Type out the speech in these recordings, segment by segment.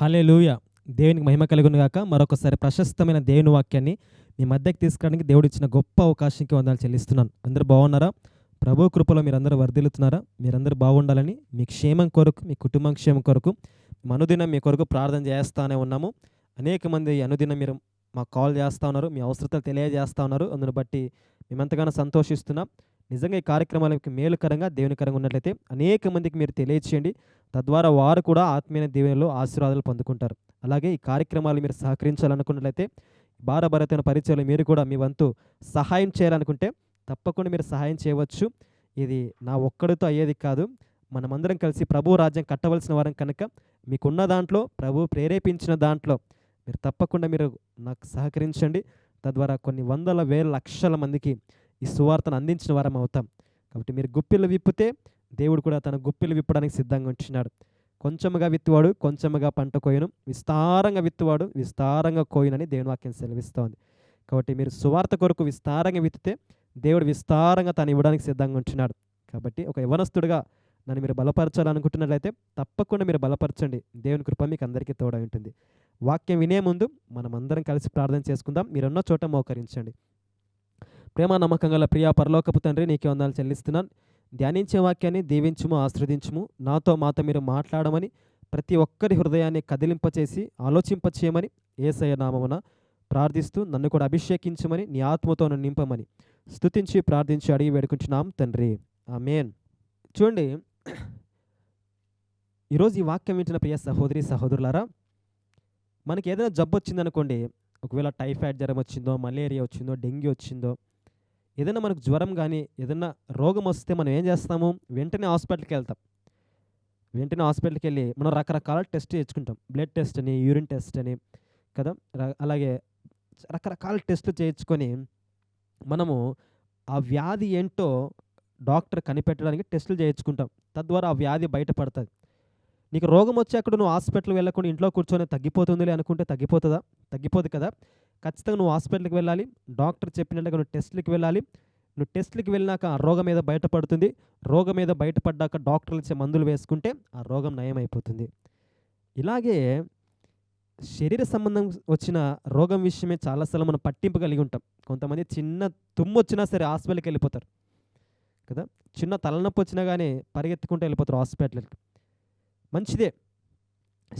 హలే లూయ దేవునికి మహిమ కలుగును గాక. మరొకసారి ప్రశస్తమైన దేవుని వాక్యాన్ని మీ మధ్యకి తీసుకురావడానికి దేవుడు ఇచ్చిన గొప్ప అవకాశంకి వందలు చెల్లిస్తున్నాను. అందరూ బాగున్నారా? ప్రభు కృపలో మీరందరూ వర్ధిల్లుతున్నారా? మీరందరూ బాగుండాలని మీ క్షేమం కొరకు మీ కుటుంబం క్షేమం కొరకు అనుదినం మీ కొరకు ప్రార్థన చేస్తానే ఉన్నాము. అనేక మంది అనుదినం మీరు మాకు కాల్ చేస్తూ ఉన్నారు మీ అవసరతలు తెలియజేస్తూ ఉన్నారు. అందును బట్టి మేమెంతగానో సంతోషిస్తున్నాం. నిజంగా ఈ కార్యక్రమాలకి మేలుకరంగా దేవునికరంగా ఉన్నట్లయితే అనేక మందికి మీరు తెలియచేయండి. తద్వారా వారు కూడా ఆత్మీయ దీవెనలో ఆశీర్వాదాలు పొందుకుంటారు. అలాగే ఈ కార్యక్రమాలు మీరు సహకరించాలనుకున్నట్లయితే భారభరతైన పరిచయాలు మీరు కూడా మీ వంతు సహాయం చేయాలనుకుంటే తప్పకుండా మీరు సహాయం చేయవచ్చు. ఇది నా ఒక్కడితో అయ్యేది కాదు. మనమందరం కలిసి ప్రభు రాజ్యం కట్టవలసిన వారం కనుక మీకున్న దాంట్లో ప్రభు ప్రేరేపించిన దాంట్లో మీరు తప్పకుండా మీరు నాకు సహకరించండి. తద్వారా కొన్ని వందల వేల లక్షల మందికి ఈ సువార్తను అందించిన వారం అవుతాం. కాబట్టి మీరు గుప్పిలు విప్పితే దేవుడు కూడా తన గుప్పిలు విప్పడానికి సిద్ధంగా ఉంచినాడు. కొంచెముగా విత్తువాడు కొంచెముగా పంట కోయను. విస్తారంగా విత్తువాడు విస్తారంగా కోయునని దేవుని వాక్యం సెలవిస్తోంది. కాబట్టి మీరు సువార్త కొరకు విస్తారంగా విత్తితే దేవుడు విస్తారంగా తను ఇవ్వడానికి సిద్ధంగా ఉంటున్నాడు కాబట్టి ఒక యవనస్తుడిగా నన్ను మీరు బలపరచాలనుకుంటున్నట్లయితే తప్పకుండా మీరు బలపరచండి. దేవుని కృప మీకు అందరికీ తోడై ఉంటుంది. వాక్యం వినే ముందు మనం అందరం కలిసి ప్రార్థన చేసుకుందాం. మీరున్న చోట మోకరించండి. ప్రేమ నమ్మకం గల ప్రియా పరలోకపు తండ్రి నీకే వందాలు చెల్లిస్తున్నాను. ధ్యానించే వాక్యాన్ని దీవించుము ఆశ్రదించుము. నాతో మాతో మీరు మాట్లాడమని ప్రతి ఒక్కరి హృదయాన్ని కదిలింపచేసి ఆలోచింపచేయమని ఏసయ నామమున ప్రార్థిస్తూ నన్ను కూడా అభిషేకించమని నీ ఆత్మతో నన్ను నింపమని స్తుతించి ప్రార్థించి అడిగి వేడుకుంటున్నాం తండ్రి. ఆమేన్. చూడండి ఈరోజు ఈ వాక్యం వింటున్న ప్రియ సహోదరి సహోదరులారా మనకి ఏదైనా జబ్బు వచ్చిందనుకోండి ఒకవేళ టైఫాయిడ్ జ్వరం వచ్చిందో మలేరియా వచ్చిందో డెంగ్యూ వచ్చిందో ఏదైనా మనకు జ్వరం కానీ ఏదైనా రోగం వస్తే మనం ఏం చేస్తాము? వెంటనే హాస్పిటల్కి వెళ్తాం. వెంటనే హాస్పిటల్కి వెళ్ళి మనం రకరకాల టెస్ట్ చేయించుకుంటాం. బ్లడ్ టెస్ట్ అని యూరిన్ టెస్ట్ అని కదా? అలాగే రకరకాల టెస్టులు చేయించుకొని మనము ఆ వ్యాధి ఏంటో డాక్టర్ కనిపెట్టడానికి టెస్టులు చేయించుకుంటాం. తద్వారా ఆ వ్యాధి బయటపడుతుంది. నీకు రోగం వచ్చాక నువ్వు హాస్పిటల్కి వెళ్ళకుండా ఇంట్లో కూర్చొని తగ్గిపోతుందిలే అనుకుంటే తగ్గిపోతుందా? తగ్గిపోదు కదా? ఖచ్చితంగా నువ్వు హాస్పిటల్కి వెళ్ళాలి. డాక్టర్ చెప్పినట్టుగా నువ్వు టెస్ట్లకి వెళ్ళాలి. నువ్వు టెస్ట్లకి వెళ్ళినాక ఆ రోగం మీద బయటపడుతుంది. రోగం మీద బయటపడ్డాక డాక్టర్లు ఇచ్చే మందులు వేసుకుంటే ఆ రోగం నయం అయిపోతుంది ఇలాగే శరీర సంబంధం వచ్చిన రోగం విషయమే చాలాసార్లు మనం పట్టింపు కలిగి ఉంటాం. కొంతమంది చిన్న తుమ్ము వచ్చినా సరే హాస్పిటల్కి వెళ్ళిపోతారు. కదా? చిన్న తలనొప్పి వచ్చినా కానీ పరిగెత్తుకుంటూ వెళ్ళిపోతారు హాస్పిటల్కి. మంచిదే.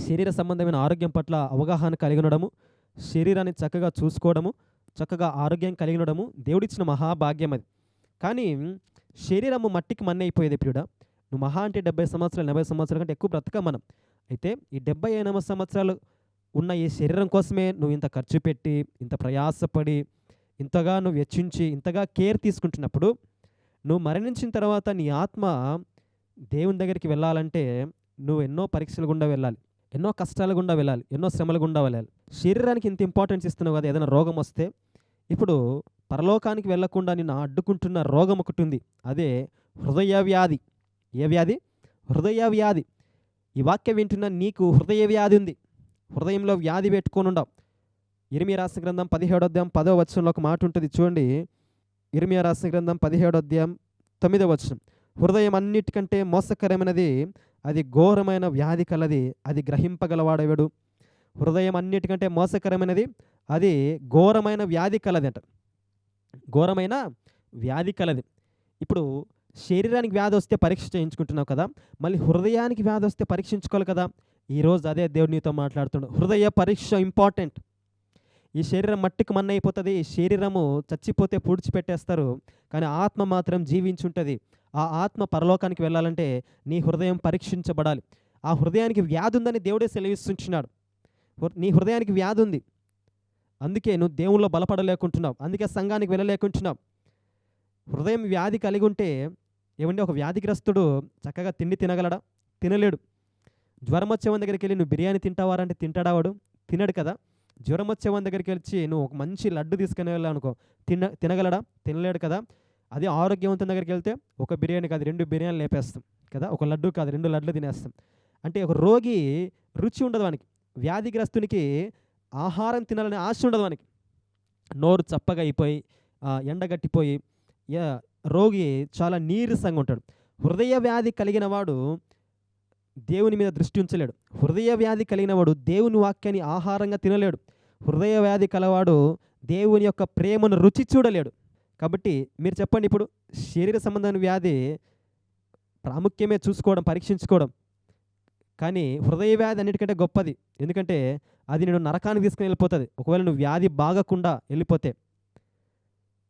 శరీర సంబంధమైన ఆరోగ్యం పట్ల అవగాహన కలిగి ఉండడము శరీరాన్ని చక్కగా చూసుకోవడము చక్కగా ఆరోగ్యం కలిగి ఉండడము దేవుడిచ్చిన మహాభాగ్యం అది. కానీ శరీరము మట్టికి మన్ను అయిపోయేది ఇప్పుడు నువ్వు మహా అంటే డెబ్బై సంవత్సరాలు ఎనభై సంవత్సరాల కంటే ఎక్కువ బ్రతక మనం. అయితే ఈ డెబ్బై ఎనభై సంవత్సరాలు ఉన్న ఈ శరీరం కోసమే నువ్వు ఇంత ఖర్చు పెట్టి ఇంత ప్రయాసపడి ఇంతగా నువ్వు వెచ్చించి ఇంతగా కేర్ తీసుకుంటున్నప్పుడు నువ్వు మరణించిన తర్వాత నీ ఆత్మ దేవుని దగ్గరికి వెళ్ళాలంటే నువ్వు ఎన్నో పరీక్షలు గుండా వెళ్ళాలి. ఎన్నో కష్టాల గుండా వెళ్ళాలి ఎన్నో శ్రమల గుండా వెళ్ళాలి. శరీరానికి ఇంత ఇంపార్టెన్స్ ఇస్తున్నావు కదా ఏదైనా రోగం వస్తే? ఇప్పుడు పరలోకానికి వెళ్ళకుండా నిన్ను అడ్డుకుంటున్న రోగం ఒకటి ఉంది. అదే హృదయ వ్యాధి ఏ వ్యాధి? హృదయ వ్యాధి ఈ వాక్యం వింటున్న నీకు హృదయ వ్యాధి ఉంది. హృదయంలో వ్యాధి పెట్టుకొని ఉండవు. ఇరిమి రాసిన గ్రంథం పదిహేడో అధ్యాయం పదో వచనంలో ఒక మాట ఉంటుంది. చూడండి. ఇరిమియా రాసిన గ్రంథం పదిహేడో అధ్యాయం తొమ్మిదో వచనం. హృదయం అన్నిటికంటే మోసకరమైనది అది ఘోరమైన వ్యాధి కలది అది గ్రహింపగలవాడెవడు? హృదయం అన్నిటికంటే మోసకరమైనది అది ఘోరమైన వ్యాధి కలది అంట ఘోరమైన వ్యాధి కలది. ఇప్పుడు శరీరానికి వ్యాధి వస్తే పరీక్ష చేయించుకుంటున్నావు కదా మళ్ళీ హృదయానికి వ్యాధి వస్తే పరీక్షించుకోవాలి కదా. ఈరోజు అదే దేవుడు నీతో మాట్లాడుతున్నాడు. హృదయ పరీక్ష ఇంపార్టెంట్. ఈ శరీరం మట్టికి మన్న అయిపోతుంది ఈ శరీరము చచ్చిపోతే పూడ్చిపెట్టేస్తారు కానీ ఆత్మ మాత్రం జీవించుంటుంది. ఆ ఆత్మ పరలోకానికి వెళ్ళాలంటే నీ హృదయం పరీక్షించబడాలి. ఆ హృదయానికి వ్యాధి ఉందని దేవుడే సెలవిస్తున్నాడు నీ హృదయానికి వ్యాధి ఉంది. అందుకే నువ్వు దేవుళ్ళు బలపడలేకుంటున్నావు. అందుకే సంఘానికి వెళ్ళలేకుంటున్నావు. హృదయం వ్యాధి కలిగి ఉంటే ఏమంటే ఒక వ్యాధిగ్రస్తుడు చక్కగా తిండి తినగలడా? తినలేడు. జ్వరం వచ్చేవాని దగ్గరికి వెళ్ళి నువ్వు బిర్యానీ తింటావారంటే తింటాడా వాడు? తినడు కదా. జ్వరం వచ్చేవాని దగ్గరికి వచ్చి నువ్వు ఒక మంచి లడ్డు తీసుకుని వెళ్ళానుకో తిన తినగలడా? తినలేడు కదా. అదే ఆరోగ్యవంతుని దగ్గరికి వెళ్తే ఒక బిర్యానీ కాదు రెండు బిర్యానీలు లేపేస్తాం కదా. ఒక లడ్డు కాదు రెండు లడ్లు తినేస్తాం. అంటే ఒక రోగి రుచి ఉండదు వానికి. వ్యాధిగ్రస్తునికి ఆహారం తినాలనే ఆశ ఉండదు వానికి. నోరు చప్పగా అయిపోయి ఎండగట్టిపోయి యా- రోగి చాలా నీరసంగా ఉంటాడు. హృదయ వ్యాధి కలిగిన వాడు దేవుని మీద దృష్టి ఉంచలేడు. హృదయ వ్యాధి కలిగిన వాడు దేవుని వాక్యాన్ని ఆహారంగా తినలేడు. హృదయ వ్యాధి కలవాడు దేవుని యొక్క ప్రేమను రుచి చూడలేడు. కాబట్టి మీరు చెప్పండి ఇప్పుడు శరీర సంబంధమైన వ్యాధి ప్రాముఖ్యమే చూసుకోవడం పరీక్షించుకోవడం. కానీ హృదయ వ్యాధి అన్నిటికంటే గొప్పది. ఎందుకంటే అది నేను నరకానికి తీసుకుని వెళ్ళిపోతుంది. ఒకవేళ నువ్వు వ్యాధి బాగకుండా వెళ్ళిపోతే.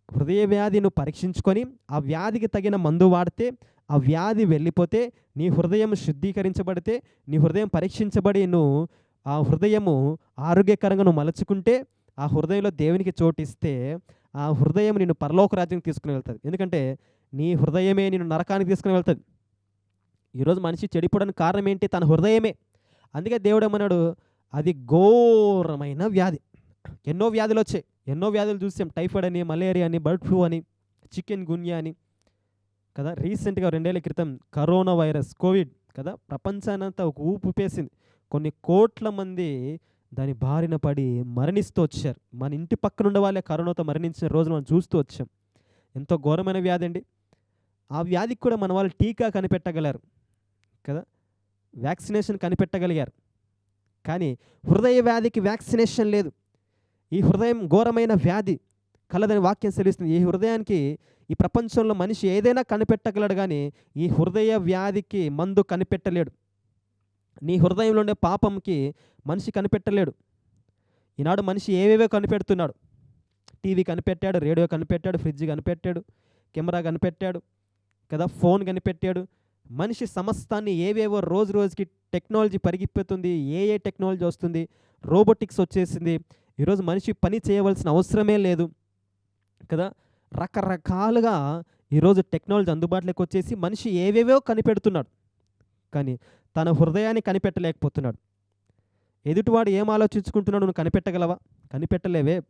హృదయ వ్యాధి నువ్వు పరీక్షించుకొని ఆ వ్యాధికి తగిన మందు వాడితే ఆ వ్యాధి వెళ్ళిపోతే నీ హృదయం శుద్ధీకరించబడితే నీ హృదయం పరీక్షించబడి నువ్వు ఆ హృదయము ఆరోగ్యకరంగా నువ్వు మలుచుకుంటే ఆ హృదయంలో దేవునికి చోటిస్తే ఆ హృదయం నిన్ను పరలోక రాజ్యం తీసుకుని వెళ్తుంది. ఎందుకంటే నీ హృదయమే నిన్ను నరకానికి తీసుకుని వెళ్తుంది. ఈరోజు మనిషి చెడిపోవడానికి కారణం ఏంటి? తన హృదయమే. అందుకే దేవుడు ఏమన్నాడు? అది ఘోరమైన వ్యాధి. ఎన్నో వ్యాధులు వచ్చాయి. ఎన్నో వ్యాధులు చూసాం. టైఫాయిడ్ అని మలేరియా అని బర్డ్ ఫ్లూ అని చికెన్ గున్యా అని. కదా రీసెంట్గా రెండేళ్ళ క్రితం కరోనా వైరస్ కోవిడ్ కదా ప్రపంచానంతా ఒక ఊపు పేసింది కొన్ని కోట్ల మంది దాని బారిన పడి మరణిస్తూ వచ్చారు. మన ఇంటి పక్కన ఉండే వాళ్ళే కరోనాతో మరణించిన రోజు మనం చూస్తూ వచ్చాం. ఎంతో ఘోరమైన వ్యాధి అండి. ఆ వ్యాధికి కూడా మన వాళ్ళు టీకా కనిపెట్టగలరు కదా? వ్యాక్సినేషన్ కనిపెట్టగలిగారు. కానీ హృదయ వ్యాధికి వ్యాక్సినేషన్ లేదు. ఈ హృదయం ఘోరమైన వ్యాధి కలదని వాక్యం సెలవిస్తుంది. ఈ హృదయానికి ఈ ప్రపంచంలో మనిషి ఏదైనా కనిపెట్టగలడు కానీ ఈ హృదయ వ్యాధికి మందు కనిపెట్టలేడు. నీ హృదయంలో ఉండే పాపంకి మనిషి కనిపెట్టలేడు. ఈనాడు మనిషి ఏవేవో కనిపెడుతున్నాడు. టీవీ కనిపెట్టాడు రేడియో కనిపెట్టాడు ఫ్రిడ్జ్ కనిపెట్టాడు కెమెరా కనిపెట్టాడు కదా ఫోన్ కనిపెట్టాడు. మనిషి సమస్తాన్ని ఏవేవో రోజు రోజుకి టెక్నాలజీ పరిగిపోతుంది ఏ ఏ టెక్నాలజీ వస్తుంది రోబోటిక్స్ వచ్చేసింది. ఈరోజు మనిషి పని చేయవలసిన అవసరమే లేదు కదా. రకరకాలుగా ఈరోజు టెక్నాలజీ అందుబాటులోకి వచ్చేసి మనిషి ఏవేవో కనిపెడుతున్నాడు. కానీ తన హృదయాన్ని కనిపెట్టలేకపోతున్నాడు. ఎదుటివాడు ఏం ఆలోచించుకుంటున్నాడు నువ్వు కనిపెట్టగలవా? కనిపెట్టలేవే.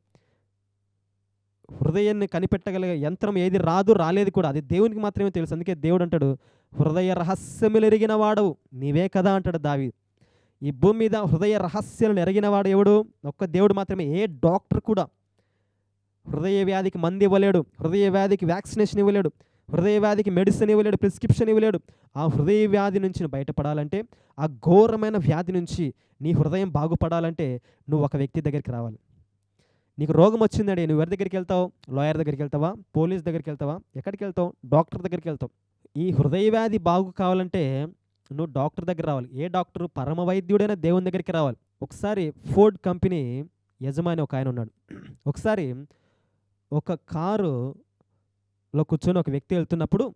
హృదయాన్ని కనిపెట్టగలిగే యంత్రం ఏది రాదు రాలేదు కూడా. అది దేవునికి మాత్రమే తెలుసు. అందుకే దేవుడు అంటాడు హృదయ రహస్యములు ఎరిగిన వాడవు నీవే కదా అంటాడు దావి ఈ భూమి మీద హృదయ రహస్యాలను ఎరిగిన వాడు ఎవడు? ఒక్క దేవుడు మాత్రమే ఏ డాక్టర్ కూడా. హృదయ వ్యాధికి మంది ఇవ్వలేడు. హృదయ వ్యాధికి వ్యాక్సినేషన్ ఇవ్వలేడు. హృదయ వ్యాధికి మెడిసిన్ ఇవ్వలేడు ప్రిస్క్రిప్షన్ ఇవ్వలేడు. ఆ హృదయ వ్యాధి నుంచి బయటపడాలంటే ఆ ఘోరమైన వ్యాధి నుంచి నీ హృదయం బాగుపడాలంటే నువ్వు ఒక వ్యక్తి దగ్గరికి రావాలి. నీకు రోగం వచ్చిందండి నువ్వు ఎవరి దగ్గరికి వెళ్తావు? లాయర్ దగ్గరికి వెళ్తావా? పోలీస్ దగ్గరికి వెళ్తావా? ఎక్కడికి వెళ్తావు? డాక్టర్ దగ్గరికి వెళ్తావు. ఈ హృదయ వ్యాధి బాగు కావాలంటే నువ్వు డాక్టర్ దగ్గర రావాలి. ఏ డాక్టర్? పరమ వైద్యుడైన దేవుని దగ్గరికి రావాలి. ఒకసారి ఫోర్డ్ కంపెనీ యజమాని ఒక ఆయన ఉన్నాడు. ఒకసారి ఒక కారు లో కూర్చొని ఒక వ్యక్తి వెళ్తున్నప్పుడు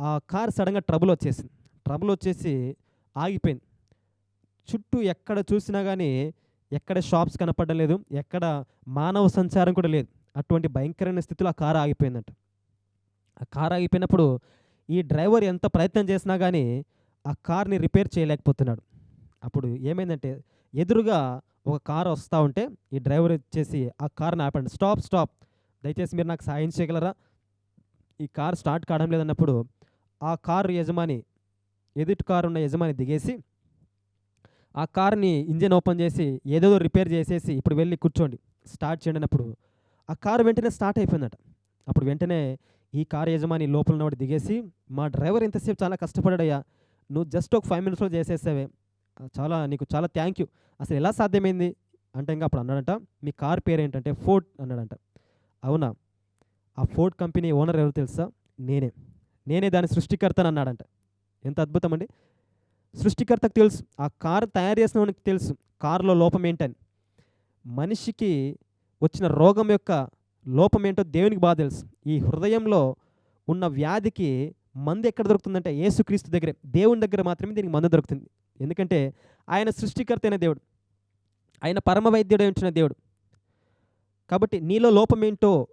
ఆ కార్ సడన్గా ట్రబుల్ వచ్చేసింది. ట్రబుల్ వచ్చేసి ఆగిపోయింది. చుట్టూ ఎక్కడ చూసినా కానీ ఎక్కడ షాప్స్ కనపడడం లేదు. ఎక్కడ మానవ సంచారం కూడా లేదు. అటువంటి భయంకరమైన స్థితిలో ఆ కారు ఆగిపోయిందంట. ఆ కారు ఆగిపోయినప్పుడు ఈ డ్రైవర్ ఎంత ప్రయత్నం చేసినా కానీ ఆ కార్ని రిపేర్ చేయలేకపోతున్నాడు. అప్పుడు ఏమైందంటే ఎదురుగా ఒక కారు వస్తూ ఉంటే ఈ డ్రైవర్ వచ్చేసి ఆ కార్ని ఆపండి. Stop stop. దయచేసి మీరు నాకు సాయం చేయగలరా? ఈ కార్ స్టార్ట్ కావడం లేదన్నప్పుడు ఆ కారు యజమాని ఎదుటి కారు ఉన్న యజమాని దిగేసి ఆ కార్ని ఇంజిన్ ఓపెన్ చేసి ఏదేదో రిపేర్ చేసేసి ఇప్పుడు వెళ్ళి కూర్చోండి స్టార్ట్ చేయండి అన్నప్పుడు ఆ కారు వెంటనే స్టార్ట్ అయిపోయిందట. అప్పుడు వెంటనే ఈ కారు యజమాని లోపల ఉన్నవాడు దిగేసి మా డ్రైవర్ ఇంతసేపు చాలా కష్టపడాడయ్యా నువ్వు జస్ట్ ఒక ఫైవ్ మినిట్స్లో చేసేసావే చాలా నీకు చాలా థ్యాంక్ యూ అసలు ఎలా సాధ్యమైంది? అంటే ఇంకా అప్పుడు అన్నాడంట మీ కార్ పేరు ఏంటంటే ఫోర్డ్ అన్నాడంట. అవునా? ఆ ఫోర్డ్ కంపెనీ ఓనర్ ఎవరు తెలుసా? నేనే. నేనే దాని సృష్టికర్తను అన్నాడంట. ఎంత అద్భుతం అండి సృష్టికర్తకు తెలుసు. ఆ కారు తయారు చేసిన వానికి తెలుసు. కారులో లోపం ఏంటని. మనిషికి వచ్చిన రోగం యొక్క లోపం ఏంటో దేవునికి బాగా తెలుసు. ఈ హృదయంలో ఉన్న వ్యాధికి మందు ఎక్కడ దొరుకుతుందంటే ఏసుక్రీస్తు దగ్గరే. దేవుని దగ్గర మాత్రమే దీనికి మందు దొరుకుతుంది. ఎందుకంటే ఆయన సృష్టికర్త అయిన దేవుడు. ఆయన పరమ వైద్యుడు ఉంచిన దేవుడు. కాబట్టి నీలో లోపం ఏంటో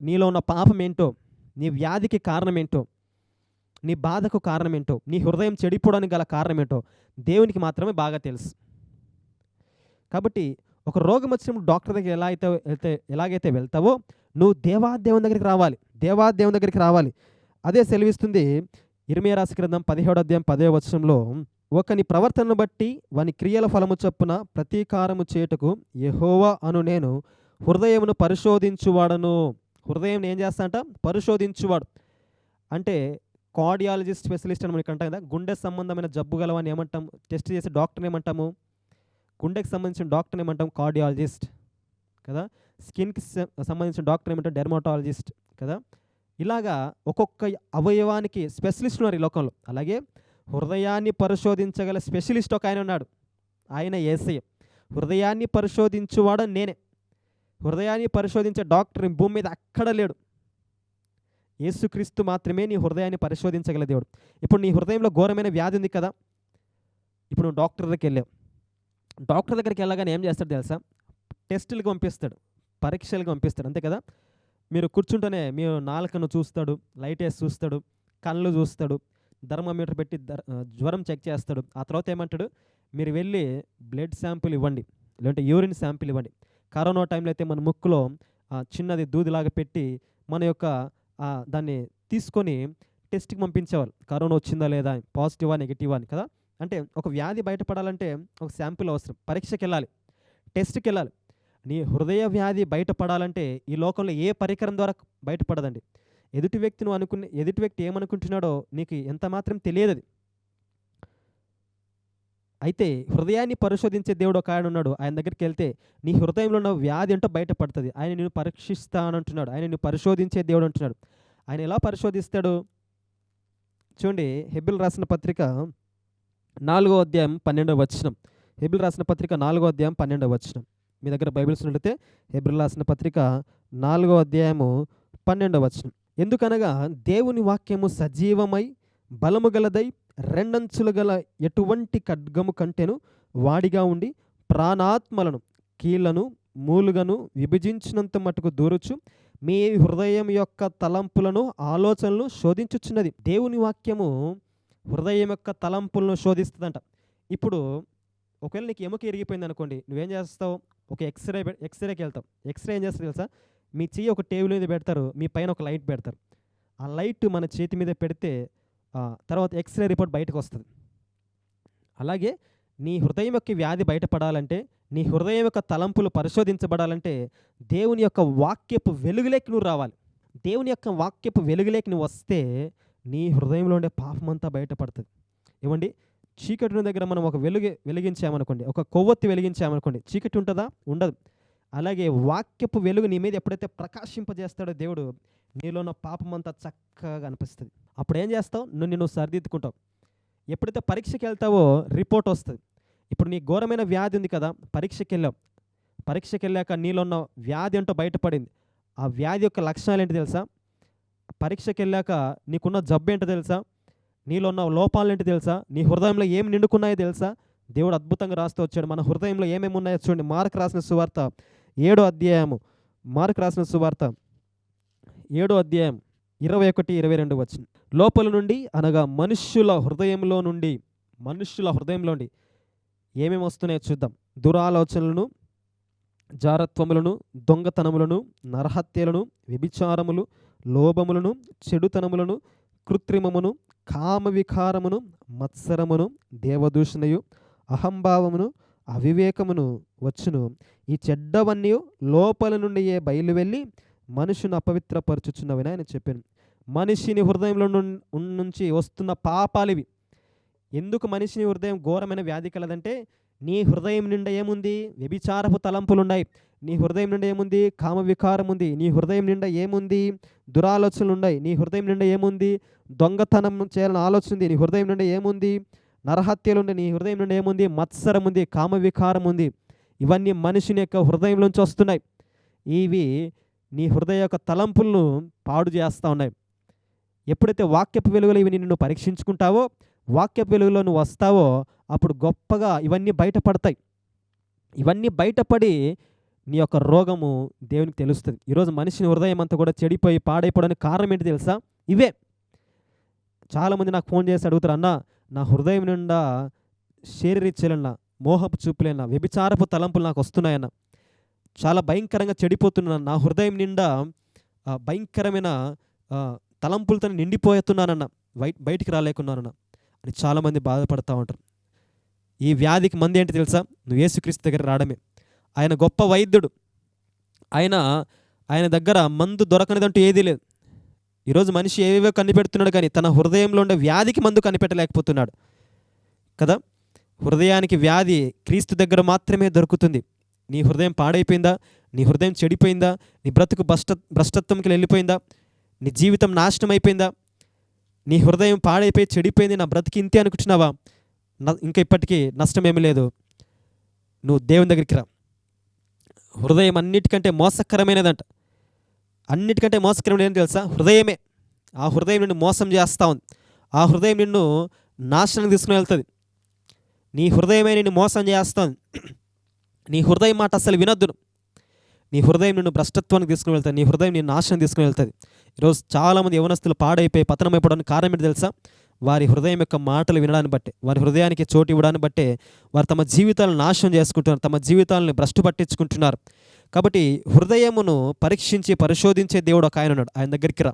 నీలో ఉన్న పాపం ఏంటో నీ వ్యాధికి కారణం ఏంటో నీ బాధకు కారణం ఏంటో నీ హృదయం చెడిపోవడానికి గల కారణం ఏంటో దేవునికి మాత్రమే బాగా తెలుసు. కాబట్టి ఒక రోగం వచ్చినప్పుడు డాక్టర్ దగ్గర ఎలా అయితే వెళ్తే ఎలాగైతే వెళ్తావో నువ్వు దేవాదేవుని దగ్గరికి రావాలి. దేవాదేవుని దగ్గరికి రావాలి. అదే సెలవిస్తుంది ఇరిమియా రాశి గ్రంథం పదిహేడు అధ్యాయం పదే వచనంలో ఒకని ప్రవర్తనను బట్టి వాని క్రియల ఫలము చొప్పున ప్రతీకారము చేయుటకు యహోవా అను నేను హృదయమును పరిశోధించువాడను. హృదయం ఏం చేస్తా అంట? పరిశోధించువాడు. అంటే కార్డియాలజిస్ట్ స్పెషలిస్ట్ అని మనకి అంటాం కదా గుండె సంబంధమైన జబ్బు గలవని ఏమంటాం? టెస్ట్ చేసే డాక్టర్ ఏమంటాము? గుండెకి సంబంధించిన డాక్టర్ ఏమంటాం? కార్డియాలజిస్ట్ కదా? స్కిన్కి సంబంధించిన డాక్టర్ ఏమంటాం? డెర్మటాలజిస్ట్ కదా? ఇలాగా ఒక్కొక్క అవయవానికి స్పెషలిస్ట్ ఉన్నారు ఈ లోకంలో. అలాగే హృదయాన్ని పరిశోధించగల స్పెషలిస్ట్ ఒక ఆయన ఉన్నాడు. ఆయన ఏసై హృదయాన్ని పరిశోధించువాడు నేనే. హృదయాన్ని పరిశోధించే డాక్టర్ ఈ భూమి మీద అక్కడ లేడు. యేసుక్రీస్తు మాత్రమే నీ హృదయాన్ని పరిశోధించగల దేవుడు. ఇప్పుడు నీ హృదయంలో ఘోరమైన వ్యాధి ఉంది కదా? ఇప్పుడు నువ్వు డాక్టర్ దగ్గరికి వెళ్ళావు. డాక్టర్ దగ్గరికి వెళ్ళగానే ఏం చేస్తాడు తెలుసా? టెస్టులకు పంపిస్తాడు. పరీక్షలకు పంపిస్తాడు. అంతే కదా? మీరు కూర్చుంటేనే మీరు నాలుకను చూస్తాడు లైట్ వేసి చూస్తాడు కళ్ళు చూస్తాడు థర్మామీటర్ పెట్టి జ్వరం చెక్ చేస్తాడు. ఆ తర్వాత ఏమంటాడు? మీరు వెళ్ళి బ్లడ్ శాంపుల్ ఇవ్వండి. లేదంటే యూరిన్ శాంపుల్ ఇవ్వండి. కరోనా టైంలో అయితే మన ముక్కులో చిన్నది దూదిలాగా పెట్టి మన యొక్క దాన్ని తీసుకొని టెస్ట్కి పంపించేవాళ్ళు. కరోనా వచ్చిందా లేదా? పాజిటివా నెగిటివా అని కదా? అంటే ఒక వ్యాధి బయటపడాలంటే ఒక శాంపిల్ అవసరం. పరీక్షకి వెళ్ళాలి టెస్ట్కి వెళ్ళాలి నీ హృదయ వ్యాధి బయటపడాలంటే ఈ లోకంలో ఏ పరికరం ద్వారా బయటపడదండి. ఎదుటి వ్యక్తి నువ్వు అనుకునే ఎదుటి వ్యక్తి ఏమనుకుంటున్నాడో నీకు ఎంత మాత్రం తెలియదు అది అయితే హృదయాన్ని పరిశోధించే దేవుడు ఒక ఆయన ఉన్నాడు. ఆయన దగ్గరికి వెళ్తే నీ హృదయంలో ఉన్న వ్యాధి ఏంటో బయటపడుతుంది. ఆయన నేను పరీక్షిస్తానంటున్నాడు. ఆయన నేను పరిశోధించే దేవుడు అంటున్నాడు. ఆయన ఎలా పరిశోధిస్తాడు? చూడండి హెబిల్ రాసిన పత్రిక నాలుగో అధ్యాయం పన్నెండవ వచనం. హెబిల్ రాసిన పత్రిక నాలుగో అధ్యాయం పన్నెండవ వచనం. మీ దగ్గర బైబిల్స్ ఉన్నట్లయితే హెబిల్ రాసిన పత్రిక నాలుగో అధ్యాయము పన్నెండవ వచనం. ఎందుకనగా దేవుని వాక్యము సజీవమై బలము గలదై రెండంచులు గల ఎటువంటి ఖడ్గము కంటేను వాడిగా ఉండి ప్రాణాత్మలను కీళ్ళను మూలుగను విభజించినంత మటుకు దూరచ్చు. మీ హృదయం యొక్క తలంపులను ఆలోచనలు శోధించుచున్నది. దేవుని వాక్యము హృదయం యొక్క తలంపులను శోధిస్తుందంట. ఇప్పుడు ఒకవేళ నీకు ఎముక ఇరిగిపోయింది అనుకోండి నువ్వేం చేస్తావు? ఒక ఎక్స్రే ఎక్స్రేకి వెళ్తావు. ఎక్స్రే ఏం చేస్తారు తెలుసా? మీ చెయ్యి ఒక టేబుల్ మీద పెడతారు మీ పైన ఒక లైట్ పెడతారు. ఆ లైట్ మన చేతి మీద పెడితే తర్వాత ఎక్స్రే రిపోర్ట్ బయటకు వస్తుంది అలాగే నీ హృదయం యొక్క వ్యాధి బయటపడాలంటే నీ హృదయం యొక్క తలంపులు పరిశోధించబడాలంటే దేవుని యొక్క వాక్యపు వెలుగులేకి నువ్వు రావాలి. దేవుని యొక్క వాక్యపు వెలుగులేకి నువ్వు వస్తే నీ హృదయంలో ఉండే పాపమంతా బయటపడుతుంది. ఇవ్వండి చీకటి దగ్గర మనం ఒక వెలుగు వెలిగించామనుకోండి ఒక కొవ్వొత్తి వెలిగించామనుకోండి చీకటి ఉంటుందా? ఉండదు. అలాగే వాక్యపు వెలుగు నీ మీద ఎప్పుడైతే ప్రకాశింపజేస్తాడో దేవుడు నీలో ఉన్న పాపం అంతా చక్కగా అనిపిస్తుంది. అప్పుడు ఏం చేస్తావు నువ్వు నిన్ను సరిదిద్దుకుంటావు. ఎప్పుడైతే పరీక్షకి వెళ్తావో రిపోర్ట్ వస్తుంది. ఇప్పుడు నీ ఘోరమైన వ్యాధి ఉంది కదా పరీక్షకి వెళ్ళావు పరీక్షకి వెళ్ళాక నీలో ఉన్న వ్యాధి ఏంటో బయటపడింది. ఆ వ్యాధి యొక్క లక్షణాలు ఏంటి తెలుసా? పరీక్షకి వెళ్ళాక నీకున్న జబ్బు ఏంటో తెలుసా? నీలో ఉన్న లోపాలు ఏంటి తెలుసా? నీ హృదయంలో ఏం నిండుకున్నాయో తెలుసా? దేవుడు అద్భుతంగా రాస్తూ వచ్చాడు. మన హృదయంలో ఏమేమి ఉన్నాయో చూడండి. మార్క్ రాసిన సువార్త ఏడో అధ్యాయము. మార్క్ రాసిన సువార్త ఏడో అధ్యాయం ఇరవై ఒకటి ఇరవై రెండు వచ్చింది లోపల నుండి అనగా మనుష్యుల హృదయంలో నుండి మనుష్యుల హృదయంలో నుండి ఏమేమి వస్తున్నాయో చూద్దాం. దురాలోచనలను జారత్వములను దొంగతనములను నరహత్యలను వ్యభిచారములు లోభములను చెడుతనములను కృత్రిమమును కామవికారమును మత్సరమును దేవదూషణయు అహంభావమును అవివేకమును వచ్చును. ఈ చెడ్డవన్నీ లోపల నుండియే బయలువెళ్ళి బయలు వెళ్ళి మనుషుని అపవిత్రపరచుచున్నవని ఆయన చెప్పాను. మనిషిని హృదయంలో నుంచి వస్తున్న పాపాలు ఇవి ఎందుకు మనిషిని హృదయం ఘోరమైన వ్యాధి కలదంటే నీ హృదయం నిండా ఏముంది? వ్యభిచారపు తలంపులు ఉన్నాయి నీ హృదయం నిండా ఏముంది? కామ వికారం ఉంది నీ హృదయం నిండా ఏముంది? దురాలోచనలు ఉన్నాయి నీ హృదయం నిండా ఏముంది? దొంగతనం చేయాలని ఆలోచన ఉంది. నీ హృదయం నిండా ఏముంది? నరహత్యలు ఉండే నీ హృదయం నుండి ఏముంది? మత్సరం ఉంది కామ వికారం ఉంది ఇవన్నీ మనిషిని యొక్క హృదయంలోంచి వస్తున్నాయి. ఇవి నీ హృదయ యొక్క తలంపులను పాడు చేస్తూ ఉన్నాయి. ఎప్పుడైతే వాక్యపు వెలుగులో ఇవి నిన్ను పరీక్షించుకుంటావో వాక్యపు వెలుగులో నువ్వు వస్తావో అప్పుడు గొప్పగా ఇవన్నీ బయటపడతాయి. ఇవన్నీ బయటపడి నీ యొక్క రోగము దేవునికి తెలుస్తుంది. ఈరోజు మనిషిని హృదయం అంతా కూడా చెడిపోయి పాడైపోవడానికి కారణం ఏంటి తెలుసా? ఇవే. చాలామంది నాకు ఫోన్ చేసి అడుగుతారు అన్న నా హృదయం నిండా శరీరిచ్చలన్న మోహపు చూపులేనా వ్యభిచారపు తలంపులు నాకు వస్తున్నాయన్న. చాలా భయంకరంగా చెడిపోతున్నాను నా హృదయం నిండా భయంకరమైన తలంపులతో నిండిపోతున్నానన్న బయట బయటికి రాలేకున్నానన్న. అని చాలామంది బాధపడుతూ ఉంటారు. ఈ వ్యాధికి మంది ఏంటి తెలుసా? నువ్వు యేసుక్రీస్తు దగ్గర రావడమే ఆయన గొప్ప వైద్యుడు. ఆయన ఆయన దగ్గర మందు దొరకనిదంటూ ఏదీ లేదు. ఈరోజు మనిషి ఏవేవో కనిపెడుతున్నాడు కానీ తన హృదయంలో ఉండే వ్యాధికి మందు కనిపెట్టలేకపోతున్నాడు. కదా? హృదయానికి వ్యాధి క్రీస్తు దగ్గర మాత్రమే దొరుకుతుంది. నీ హృదయం పాడైపోయిందా? నీ హృదయం చెడిపోయిందా? నీ బ్రతుకు భ్రష్ట భ్రష్టత్వంకి వెళ్ళిపోయిందా? నీ జీవితం నాశనం అయిపోయిందా? నీ హృదయం పాడైపోయి చెడిపోయింది నా బ్రతికి ఇంతే అనుకుంటున్నావా? ఇంకా ఇప్పటికీ నష్టం ఏమీ లేదు. నువ్వు దేవుని దగ్గరికి రా. హృదయం అన్నిటికంటే మోసకరమైనదంట. అన్నిటికంటే మోసకరమైన ఏం తెలుసా? హృదయమే. ఆ హృదయం నిన్ను మోసం చేస్తూ ఉంది. ఆ హృదయం నిన్ను నాశనం తీసుకుని వెళ్తుంది. నీ హృదయమే నిన్ను మోసం చేస్తుంది నీ హృదయం మాట అసలు వినొద్దు. నీ హృదయం నిన్ను భ్రష్టత్వానికి తీసుకుని వెళ్తుంది. నీ హృదయం నిన్ను నాశనం తీసుకుని వెళ్తుంది. ఈరోజు చాలామంది యవనస్తులు పాడైపోయి పతనమైపోవడానికి కారణం ఏంటి తెలుసా? వారి హృదయం యొక్క మాటలు వినడాన్ని బట్టే వారి హృదయానికి చోటు ఇవ్వడాన్ని బట్టే వారు తమ జీవితాలను నాశనం చేసుకుంటున్నారు తమ జీవితాలను భ్రష్టు పట్టించుకుంటున్నారు. కాబట్టి హృదయమును పరీక్షించి పరిశోధించే దేవుడు ఒక ఆయన ఉన్నాడు. ఆయన దగ్గరికి రా.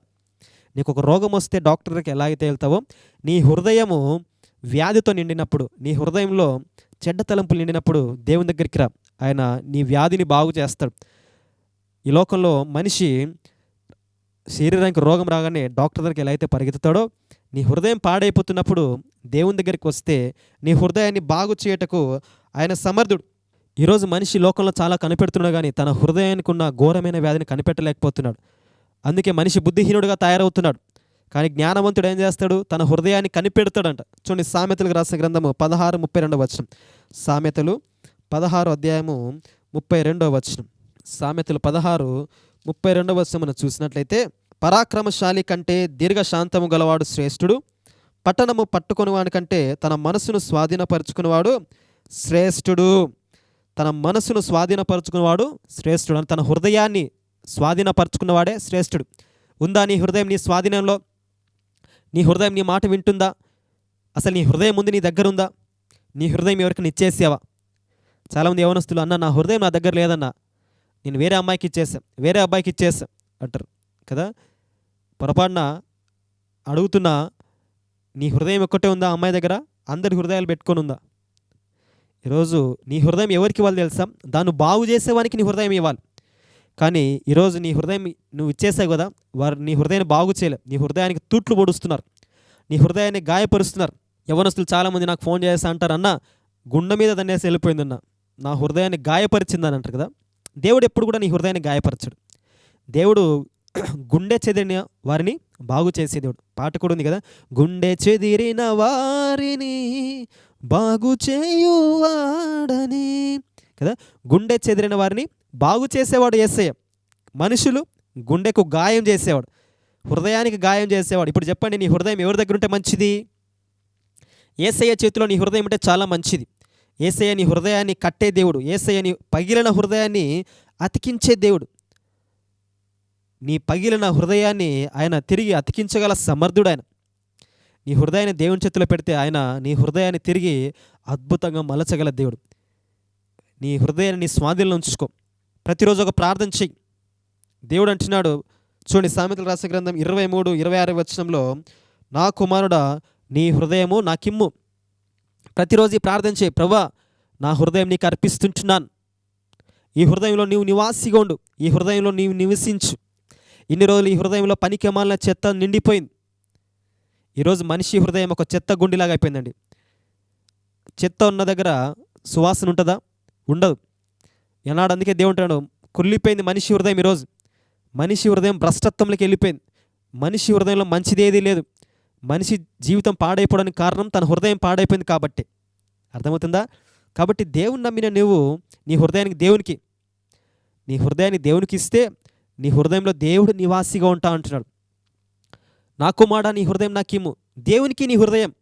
నీకు ఒక రోగం వస్తే డాక్టర్కి ఎలా అయితే వెళ్తావో నీ హృదయము వ్యాధితో నిండినప్పుడు నీ హృదయంలో చెడ్డ తలంపులు నిండినప్పుడు దేవుని దగ్గరికి రా. ఆయన నీ వ్యాధిని బాగు చేస్తాడు. ఈ లోకంలో మనిషి శరీరానికి రోగం రాగానే డాక్టర్ దగ్గరికి ఎలా అయితే పరిగెత్తుతాడో నీ హృదయం పాడైపోతున్నప్పుడు దేవుని దగ్గరికి వస్తే నీ హృదయాన్ని బాగు చేయటకు ఆయన సమర్థుడు. ఈరోజు మనిషి లోకంలో చాలా కనిపెడుతున్నాడు కానీ తన హృదయానికి ఉన్న ఘోరమైన వ్యాధిని కనిపెట్టలేకపోతున్నాడు. అందుకే మనిషి బుద్ధిహీనుడుగా తయారవుతున్నాడు. కానీ జ్ఞానవంతుడు ఏం చేస్తాడు? తన హృదయాన్ని కనిపెడతాడంట. చూడండి సామెతలకు రాసిన గ్రంథము పదహారు ముప్పై రెండు వచనం. సామెతలు పదహారు అధ్యాయము ముప్పై రెండవ వచనం. సామెతలు పదహారు ముప్పై రెండవ వచనమును చూసినట్లయితే పరాక్రమశాలి కంటే దీర్ఘశాంతము గలవాడు శ్రేష్ఠుడు పట్టణము పట్టుకొనివాడి కంటే తన మనసును స్వాధీనపరుచుకునేవాడు శ్రేష్ఠుడు. తన మనసును స్వాధీనపరుచుకునేవాడు శ్రేష్ఠుడు. అని తన హృదయాన్ని స్వాధీనపరుచుకున్నవాడే శ్రేష్ఠుడు. ఉందా నీ హృదయం నీ స్వాధీనంలో? నీ హృదయం నీ మాట వింటుందా? అసలు నీ హృదయం ఉంది నీ దగ్గరుందా? నీ హృదయం ఎవరికి నిచ్చేసావా? చాలామంది యవనస్తులు అన్న నా హృదయం నా దగ్గర లేదన్నా నేను వేరే అమ్మాయికి ఇచ్చేసాను వేరే అబ్బాయికి ఇచ్చేసా అంటారు కదా? పొరపాటున అడుగుతున్నా నీ హృదయం ఒక్కటే ఉందా ఆ అమ్మాయి దగ్గర? అందరి హృదయాలు పెట్టుకొని ఉందా? ఈరోజు నీ హృదయం ఎవరికి ఇవ్వాలి తెలుసా? దాన్ని బాగు చేసేవానికి నీ హృదయం ఇవ్వాలి. కానీ ఈరోజు నీ హృదయం నువ్వు ఇచ్చేసావు కదా వారు నీ హృదయాన్ని బాగు చేయలే నీ హృదయానికి తూట్లు పొడుస్తున్నారు నీ హృదయాన్ని గాయపరుస్తున్నారు. యవనస్తులు చాలామంది నాకు ఫోన్ చేస్తా అంటారు అన్న గుండె మీద దన్నేసి అన్నా నా హృదయాన్ని గాయపరిచిందని అంటారు కదా దేవుడు ఎప్పుడు కూడా నీ హృదయాన్ని గాయపరచడు. దేవుడు గుండె చెదిరిన వారిని బాగు చేసే దేవుడు. పాట కూడా ఉంది కదా గుండె చెదిరిన వారిని బాగు చేయువాడని. కదా గుండె చెదిరిన వారిని బాగు చేసేవాడు ఎస్ఐ మనుషులు గుండెకు గాయం చేసేవాడు హృదయానికి గాయం చేసేవాడు. ఇప్పుడు చెప్పండి నీ హృదయం ఎవరి దగ్గర ఉంటే మంచిది? ఏసయ్య చేతిలో నీ హృదయం ఉంటే చాలా మంచిది. ఏసయ్యని హృదయాన్ని కట్టే దేవుడు ఏసయ్యని పగిలిన హృదయాన్ని అతికించే దేవుడు. నీ పగిలిన హృదయాన్ని ఆయన తిరిగి అతికించగల సమర్థుడు ఆయన. నీ హృదయాన్ని దేవుని చేతిలో పెడితే ఆయన నీ హృదయాన్ని తిరిగి అద్భుతంగా మలచగల దేవుడు. నీ హృదయాన్ని నీ స్వాధీనంలో ఉంచుకో. ప్రతిరోజు ఒక ప్రార్థన చెయ్యి. దేవుడు అంటున్నాడు చూడండి సామెతల రాసే గ్రంథం ఇరవై మూడు ఇరవై ఆరు వచనంలో నా కుమారుడా నీ హృదయము నాకిమ్ము. ప్రతిరోజు ప్రార్థన చేయి. ప్రభా నా హృదయం నీకు అర్పిస్తుంటున్నాను. ఈ హృదయంలో నీవు నివాసిగా ఉండు. ఈ హృదయంలో నీవు నివసించు. ఇన్ని రోజులు ఈ హృదయంలో పనికిమాలిన చెత్త నిండిపోయింది. ఈరోజు మనిషి హృదయం ఒక చెత్త గుండిలాగా అయిపోయిందండి. చెత్త ఉన్న దగ్గర సువాసన ఉంటుందా? ఉండదు. ఎనాడు అందుకే దేవుంటాడు కుళ్ళిపోయింది మనిషి హృదయం ఈరోజు మనిషి హృదయం భ్రష్టత్వంలోకి వెళ్ళిపోయింది. మనిషి హృదయంలో మంచిది ఏదీ లేదు. మనిషి జీవితం పాడైపోవడానికి కారణం తన హృదయం పాడైపోయింది కాబట్టి. అర్థమవుతుందా? కాబట్టి దేవుని నమ్మిన నువ్వు నీ హృదయానికి దేవునికి నీ హృదయాన్ని దేవునికి ఇస్తే నీ హృదయంలో దేవుడు నివాసిగా ఉంటా అంటున్నాడు. నా కుమారుడా నీ హృదయం నాకేము దేవునికి నీ హృదయం.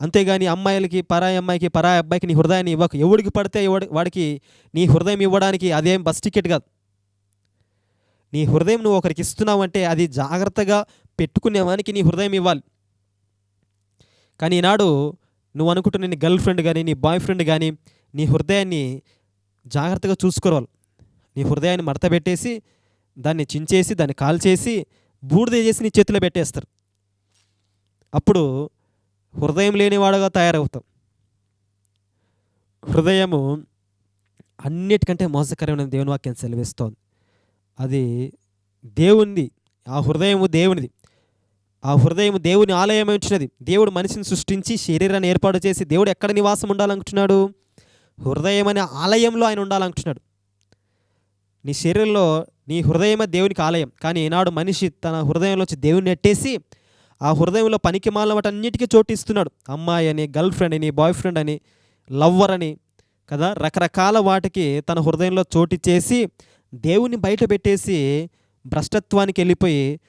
అంతేగాని అమ్మాయిలకి పరాయి అమ్మాయికి పరాయి అబ్బాయికి నీ హృదయాన్ని ఇవ్వకు. ఎవడికి పడితే వాడికి నీ హృదయం ఇవ్వడానికి అదేం బస్ టికెట్ కాదు. నీ హృదయం నువ్వు ఒకరికి ఇస్తున్నావు అంటే అది జాగ్రత్తగా పెట్టుకునేవానికి నీ హృదయం ఇవ్వాలి. కానీ ఈనాడు నువ్వు అనుకుంటున్న నీ గర్ల్ ఫ్రెండ్ కానీ నీ బాయ్ ఫ్రెండ్ కానీ నీ హృదయాన్ని జాగ్రత్తగా చూసుకోవాలి. నీ హృదయాన్ని మడత పెట్టేసి దాన్ని చించేసి దాన్ని కాల్చేసి బూడిద చేసి నీ చేతిలో పెట్టేస్తారు. అప్పుడు హృదయం లేనివాడుగా తయారవుతాం హృదయము అన్నిటికంటే మోసకరమైన దేవుని వాక్యం సెలవిస్తోంది. అది దేవునిది ఆ హృదయము దేవునిది. ఆ హృదయం దేవుని ఆలయం ఉంచినది. దేవుడు మనిషిని సృష్టించి శరీరాన్ని ఏర్పాటు చేసి దేవుడు ఎక్కడ నివాసం ఉండాలనుకుంటున్నాడు హృదయం అనే ఆలయంలో ఆయన ఉండాలనుకుంటున్నాడు నీ శరీరంలో నీ హృదయమే దేవునికి ఆలయం. కానీ ఈనాడు మనిషి తన హృదయంలోంచి దేవుని నెట్టేసి ఆ హృదయంలో పనికి మాలిన వాటన్నిటికీ చోటు ఇస్తున్నాడు అమ్మాయి అని గర్ల్ ఫ్రెండ్ అని బాయ్ ఫ్రెండ్ అని లవ్వర్ అని కదా? రకరకాల వాటికి తన హృదయంలో చోటు చేసి దేవుని బయట పెట్టేసి భ్రష్టత్వానికి వెళ్ళిపోయి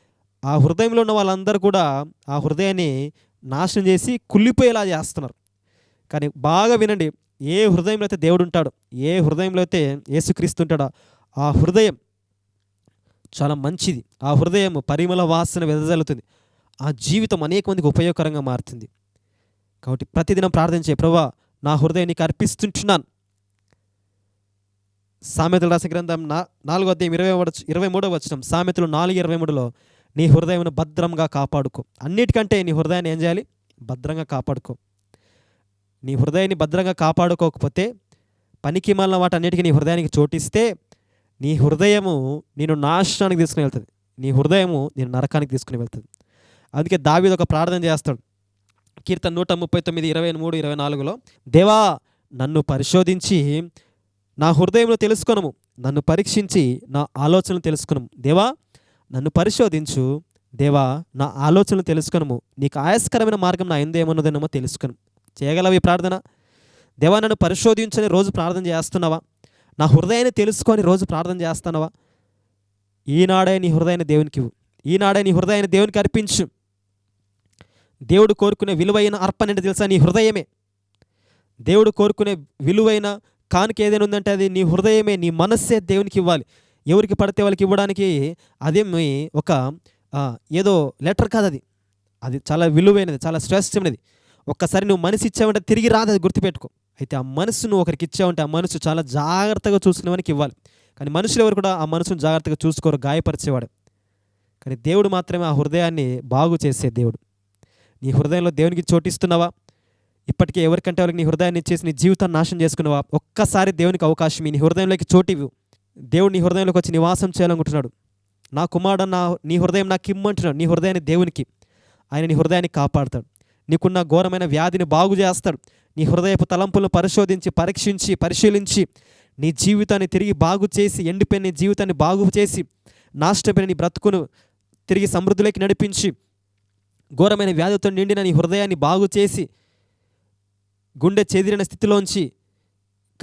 ఆ హృదయంలో ఉన్న వాళ్ళందరూ కూడా ఆ హృదయాన్ని నాశనం చేసి కుళ్ళిపోయేలా చేస్తున్నారు. కానీ బాగా వినండి ఏ హృదయంలో అయితే దేవుడు ఉంటాడు ఏ హృదయంలో అయితే యేసుక్రీస్తు ఉంటాడో ఆ హృదయం చాలా మంచిది. ఆ హృదయం పరిమళ వాసన వెదజల్లుతుంది. ఆ జీవితం అనేక మందికి ఉపయోగకరంగా మారుతుంది. కాబట్టి ప్రతిదినం ప్రార్థించే ప్రభా నా హృదయం నీకు అర్పిస్తుంటున్నాను. సామెతలు రాసిన గ్రంథం నా నాలుగో అధ్యాయం ఇరవై ఇరవై మూడో వచ్చిన సామెతలు నాలుగు ఇరవై మూడులో నీ హృదయమును భద్రంగా కాపాడుకో. అన్నిటికంటే నీ హృదయాన్ని ఏం చేయాలి? భద్రంగా కాపాడుకో. నీ హృదయాన్ని భద్రంగా కాపాడుకోకపోతే పనికి మాలిన వాటన్నిటికీ నీ హృదయానికి చోటిస్తే నీ హృదయము నేను నాశనానికి తీసుకుని వెళ్తుంది. నీ హృదయము నేను నరకానికి తీసుకుని వెళ్తుంది. అందుకే దావీది ఒక ప్రార్థన చేస్తాడు. కీర్తన నూట ముప్పై తొమ్మిది ఇరవై మూడు ఇరవై నాలుగులో దేవా నన్ను పరిశోధించి నా హృదయంలో తెలుసుకునము. నన్ను పరీక్షించి నా ఆలోచనలు తెలుసుకునము. దేవా నన్ను పరిశోధించు. దేవా నా ఆలోచనలు తెలుసుకొనము. నీకు ఆయాస్కరమైన మార్గం నా ఎందేమన్నదేమో తెలుసుకును. చేయగలవి ప్రార్థన? దేవా నన్ను పరిశోధించని రోజు ప్రార్థన చేస్తున్నావా? నా హృదయాన్ని తెలుసుకొని రోజు ప్రార్థన చేస్తున్నావా? ఈనాడే నీ హృదయాన్ని దేవునికి ఇవ్వు. ఈనాడే నీ హృదయాన్ని దేవునికి అర్పించు. దేవుడు కోరుకునే విలువైన అర్పణ అంటే తెలుసా? నీ హృదయమే. దేవుడు కోరుకునే విలువైన కానుక ఏదైనా ఉందంటే అది నీ హృదయమే. నీ మనస్సే దేవునికి ఇవ్వాలి. ఎవరికి పడితే వాళ్ళకి ఇవ్వడానికి అదేమి ఒక ఏదో లెటర్ కాదు అది. అది చాలా విలువైనది చాలా శ్రేష్టమైనది. ఒక్కసారి నువ్వు మనసు ఇచ్చావంటే తిరిగి రాదు అది గుర్తుపెట్టుకో. అయితే ఆ మనసు నువ్వు ఒకరికి ఇచ్చావంటే ఆ మనసు చాలా జాగ్రత్తగా చూసుకునేవానికి ఇవ్వాలి. కానీ మనుషులు ఎవరు కూడా ఆ మనసును జాగ్రత్తగా చూసుకోరు గాయపరిచేవాడు. కానీ దేవుడు మాత్రమే ఆ హృదయాన్ని బాగు చేసే దేవుడు. నీ హృదయంలో దేవునికి చోటిస్తున్నావా ఇప్పటికే ఎవరికంటే వాళ్ళకి నీ హృదయాన్ని ఇచ్చేసి నీ జీవితాన్ని నాశనం చేసుకున్నావా? ఒక్కసారి దేవునికి అవకాశం నీ హృదయంలోకి చోటివ్వు దేవుడు నీ హృదయంలోకి వచ్చి నివాసం చేయాలనుకుంటున్నాడు. నా కుమారుడు నా నీ హృదయం నాకు ఇమ్మంటున్నాడు. నీ హృదయాన్ని దేవునికి ఆయన నీ హృదయాన్ని కాపాడతాడు. నీకున్న ఘోరమైన వ్యాధిని బాగు చేస్తాడు. నీ హృదయపు తలంపులను పరిశోధించి పరీక్షించి పరిశీలించి నీ జీవితాన్ని తిరిగి బాగు చేసి ఎండిపోయిన నీ జీవితాన్ని బాగు చేసి నాష్టపోయిన నీ బ్రతుకును తిరిగి సమృద్ధిలోకి నడిపించి ఘోరమైన వ్యాధితో నిండిన నీ హృదయాన్ని బాగు చేసి గుండె చెదిరిన స్థితిలోంచి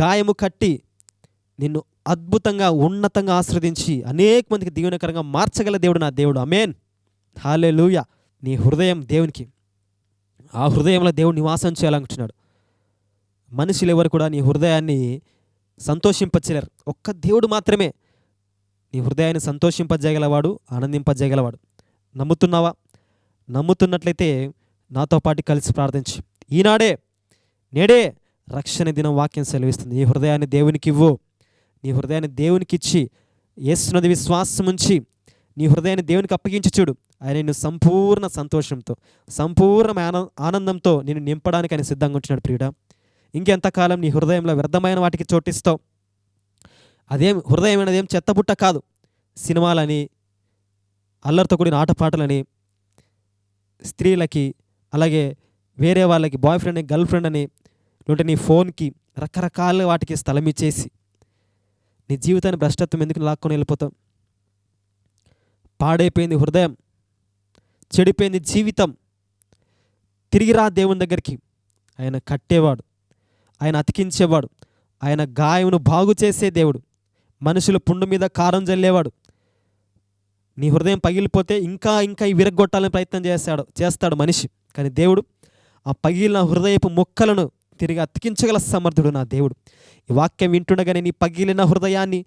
గాయము కట్టి నిన్ను అద్భుతంగా ఉన్నతంగా ఆశ్రదించి అనేక మందికి దీవెనకరంగా మార్చగల దేవుడు నా దేవుడు. అమేన్ హాలే నీ హృదయం దేవునికి. ఆ హృదయంలో దేవుడు నివాసం చేయాలనుకుంటున్నాడు. మనుషులు ఎవరు కూడా నీ హృదయాన్ని సంతోషింపచేయలేరు. ఒక్క దేవుడు మాత్రమే నీ హృదయాన్ని సంతోషింపజేయగలవాడు ఆనందింపజేయగలవాడు. నమ్ముతున్నావా? నమ్ముతున్నట్లయితే నాతో పాటు కలిసి ప్రార్థించి. ఈనాడే నేడే రక్షణ దినం వాక్యం సెలవిస్తుంది. ఈ హృదయాన్ని దేవునికి ఇవ్వు. నీ హృదయాన్ని దేవునికి ఇచ్చి ఏస్తున్నది విశ్వాసం ఉంచి నీ హృదయాన్ని దేవునికి అప్పగించి చూడు. ఆయన నిన్ను సంపూర్ణ సంతోషంతో సంపూర్ణ ఆనందంతో నేను నింపడానికి ఆయన సిద్ధంగా ఉంటున్నాడు ప్రియుడా. ఇంకెంతకాలం నీ హృదయంలో వ్యర్థమైన వాటికి చోటిస్తావు? అదేం హృదయం అనేది ఏం చెత్తబుట్ట కాదు. సినిమాలని అల్లరితో కూడిన ఆటపాటలని స్త్రీలకి అలాగే వేరే వాళ్ళకి బాయ్ ఫ్రెండ్ అని గర్ల్ ఫ్రెండ్ అని లేదంటే నీ ఫోన్కి రకరకాల వాటికి స్థలం ఇచ్చేసి నీ జీవితాన్ని భ్రష్టత్వం ఎందుకు లాక్కొని వెళ్ళిపోతాం పాడైపోయింది హృదయం చెడిపోయింది జీవితం. తిరిగి రా దేవుని దగ్గరికి. ఆయన కట్టేవాడు ఆయన అతికించేవాడు ఆయన గాయమును బాగు చేసే దేవుడు. మనుషులు పుండు మీద కారం జల్లేవాడు. నీ హృదయం పగిలిపోతే ఇంకా ఇంకా విరగొట్టాలని ప్రయత్నం చేస్తాడు చేస్తాడు మనిషి. కానీ దేవుడు ఆ పగిలిన హృదయపు మొక్కలను తిరిగి అతికించగల సమర్థుడు నా దేవుడు. ఈ వాక్యం వింటుండగానే నీ పగిలిన హృదయాన్ని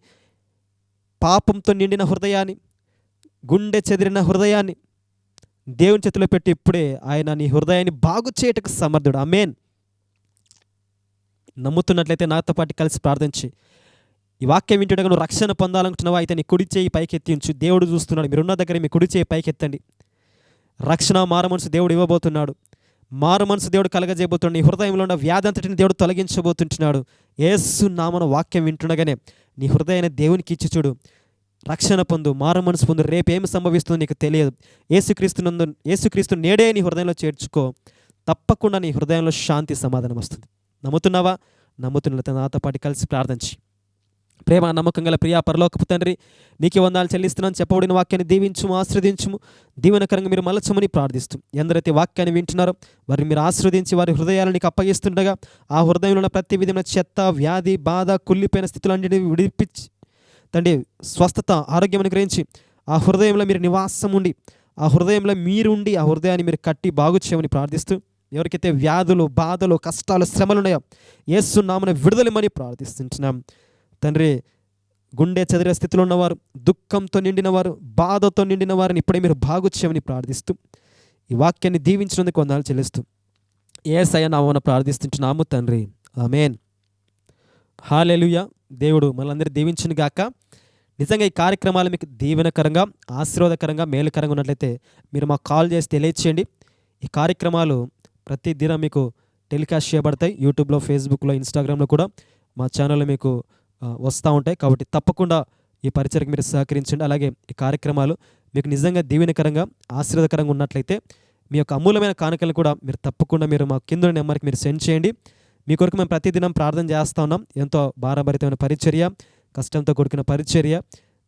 పాపంతో నిండిన హృదయాన్ని గుండె చెదిరిన హృదయాన్ని దేవుని చేతిలో పెట్టి ఇప్పుడే ఆయన నీ హృదయాన్ని బాగు చేయటకు సమర్థుడు. అమేన్ నమ్ముతున్నట్లయితే నాతో పాటు కలిసి ప్రార్థించి. ఈ వాక్యం వింటుండగా నువ్వు రక్షణ పొందాలనుకుంటున్నావా? అయితే నీ కుడి చేయి పైకెత్తించు దేవుడు చూస్తున్నాడు. మీరున్న దగ్గర మీ కుడి చేయి పైకెత్తండి. రక్షణ మారు దేవుడు ఇవ్వబోతున్నాడు. మారు మనసు దేవుడు కలగజేయబోతున్నాడు. నీ హృదయంలో ఉన్న వ్యాధి అంతటిని దేవుడు తొలగించబోతుంటున్నాడు. ఏసు నామన వాక్యం వింటుండగానే నీ హృదయాన్ని దేవునికి ఇచ్చి చూడు. రక్షణ పొందు మారు మనసు పొందు. రేపు సంభవిస్తుందో నీకు తెలియదు. ఏసుక్రీస్తు నందు ఏసుక్రీస్తు నేడే నీ హృదయంలో చేర్చుకో. తప్పకుండా నీ హృదయంలో శాంతి సమాధానం వస్తుంది. నమ్ముతున్నావా? నమ్ముతున్న నాతో పాటు కలిసి ప్రార్థించి ప్రేమ నమ్మకం గల ప్రియా పరలోకపు తండ్రి నీకే వందాలు చెల్లిస్తున్నాను చెప్పబడిన వాక్యాన్ని దీవించుము ఆశ్రదించుము దీవెనకరంగా మీరు మలచమని ప్రార్థిస్తూ ఎందరైతే వాక్యాన్ని వింటున్నారో వారిని మీరు ఆశ్రవదించి వారి హృదయాలను నీకు అప్పగిస్తుండగా ఆ హృదయంలో ఉన్న ప్రతి విధమైన చెత్త వ్యాధి బాధ కుళ్ళిపోయిన స్థితులన్నిటిని విడిపించి తండ్రి స్వస్థత ఆరోగ్యం అనుగ్రహించి ఆ హృదయంలో మీరు నివాసం ఉండి ఆ హృదయంలో మీరుండి ఆ హృదయాన్ని మీరు కట్టి బాగు చేయమని ప్రార్థిస్తూ ఎవరికైతే వ్యాధులు బాధలు కష్టాలు శ్రమలు ఉన్నాయో ఏసునామని విడుదలమని ప్రార్థిస్తుంటున్నాం. తండ్రి గుండె చెదిరే స్థితిలో ఉన్నవారు దుఃఖంతో నిండిన వారు బాధతో నిండిన వారిని ఇప్పుడే మీరు బాగుచ్చేయమని ప్రార్థిస్తూ ఈ వాక్యాన్ని దీవించినందుకు వందాలు చెల్లిస్తూ ఏసయ నామన ప్రార్థిస్తున్నాము తండ్రి. ఆమెన్. హాలెలుయ. దేవుడు మనందరి దీవించిన గాక. నిజంగా ఈ కార్యక్రమాలు మీకు దీవెనకరంగా ఆశీర్వాదకరంగా మేలుకరంగా ఉన్నట్లయితే మీరు మాకు కాల్ చేసి తెలియచేయండి. ఈ కార్యక్రమాలు ప్రతి దినం మీకు టెలికాస్ట్ చేయబడతాయి. యూట్యూబ్లో ఫేస్బుక్లో ఇన్స్టాగ్రామ్లో కూడా మా ఛానల్లో మీకు వస్తూ ఉంటాయి. కాబట్టి తప్పకుండా ఈ పరిచయకు మీరు సహకరించండి. అలాగే ఈ కార్యక్రమాలు మీకు నిజంగా దీవెనకరంగా ఆశీర్వదకరంగా ఉన్నట్లయితే మీ యొక్క అమూలమైన కానుకలను కూడా మీరు తప్పకుండా మీరు మా కింద నెంబర్కి మీరు సెండ్ చేయండి. మీ కొరకు మేము ప్రతిదినం ప్రార్థన చేస్తూ ఉన్నాం. ఎంతో భారభరితమైన పరిచర్య కష్టంతో కొడుకున్న పరిచర్య.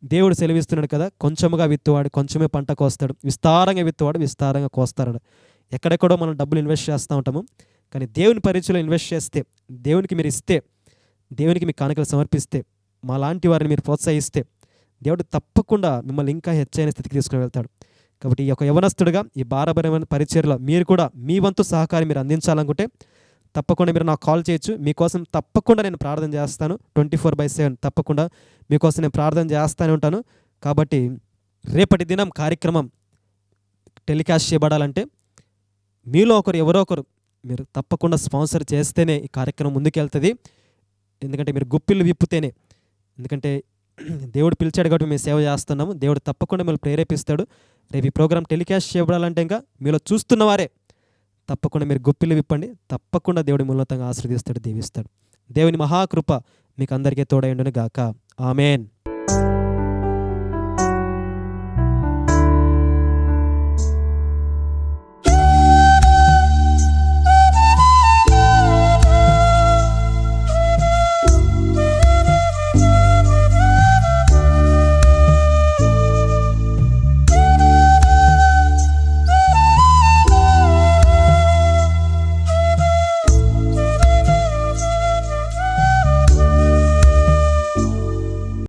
దేవుడు సెలవిస్తున్నాడు కదా కొంచెముగా విత్తువాడు కొంచెమే పంట కోస్తాడు. విస్తారంగా విత్తువాడు విస్తారంగా కోస్తాడు. ఎక్కడెక్కడో మనం డబ్బులు ఇన్వెస్ట్ చేస్తూ ఉంటాము. కానీ దేవుని పరిచయలో ఇన్వెస్ట్ చేస్తే దేవునికి మీరు ఇస్తే దేవునికి మీ కానుకలు సమర్పిస్తే మా లాంటి వారిని మీరు ప్రోత్సహిస్తే దేవుడు తప్పకుండా మిమ్మల్ని ఇంకా హెచ్చైన స్థితికి తీసుకుని వెళ్తాడు. కాబట్టి ఈ యొక్క యవనస్తుడిగా ఈ భారభరమైన పరిచర్లో మీరు కూడా మీ వంతు సహకారం మీరు అందించాలనుకుంటే తప్పకుండా మీరు నాకు కాల్ చేయొచ్చు. మీకోసం తప్పకుండా నేను ప్రార్థన చేస్తాను. ట్వంటీ ఫోర్ బై సెవెన్ తప్పకుండా మీకోసం నేను ప్రార్థన చేస్తూనే ఉంటాను. కాబట్టి రేపటి దినం కార్యక్రమం టెలికాస్ట్ చేయబడాలంటే మీలో ఒకరు ఎవరో ఒకరు మీరు తప్పకుండా స్పాన్సర్ చేస్తేనే ఈ కార్యక్రమం ముందుకెళ్తుంది. ఎందుకంటే మీరు గుప్పిళ్ళు విప్పుతేనే. ఎందుకంటే దేవుడు పిలిచాడు కాబట్టి మేము సేవ చేస్తున్నాము. దేవుడు తప్పకుండా మిమ్మల్ని ప్రేరేపిస్తాడు. రేపు ఈ ప్రోగ్రామ్ టెలికాస్ట్ చేయబడాలంటే ఇంకా మీలో చూస్తున్నవారే తప్పకుండా మీరు గుప్పిళ్ళు విప్పండి. తప్పకుండా దేవుడి మూలతంగా ఆశ్రదిస్తాడు దీవిస్తాడు. దేవుని మహాకృప మీకు అందరికీ తోడైండును గాక ఆమెన్.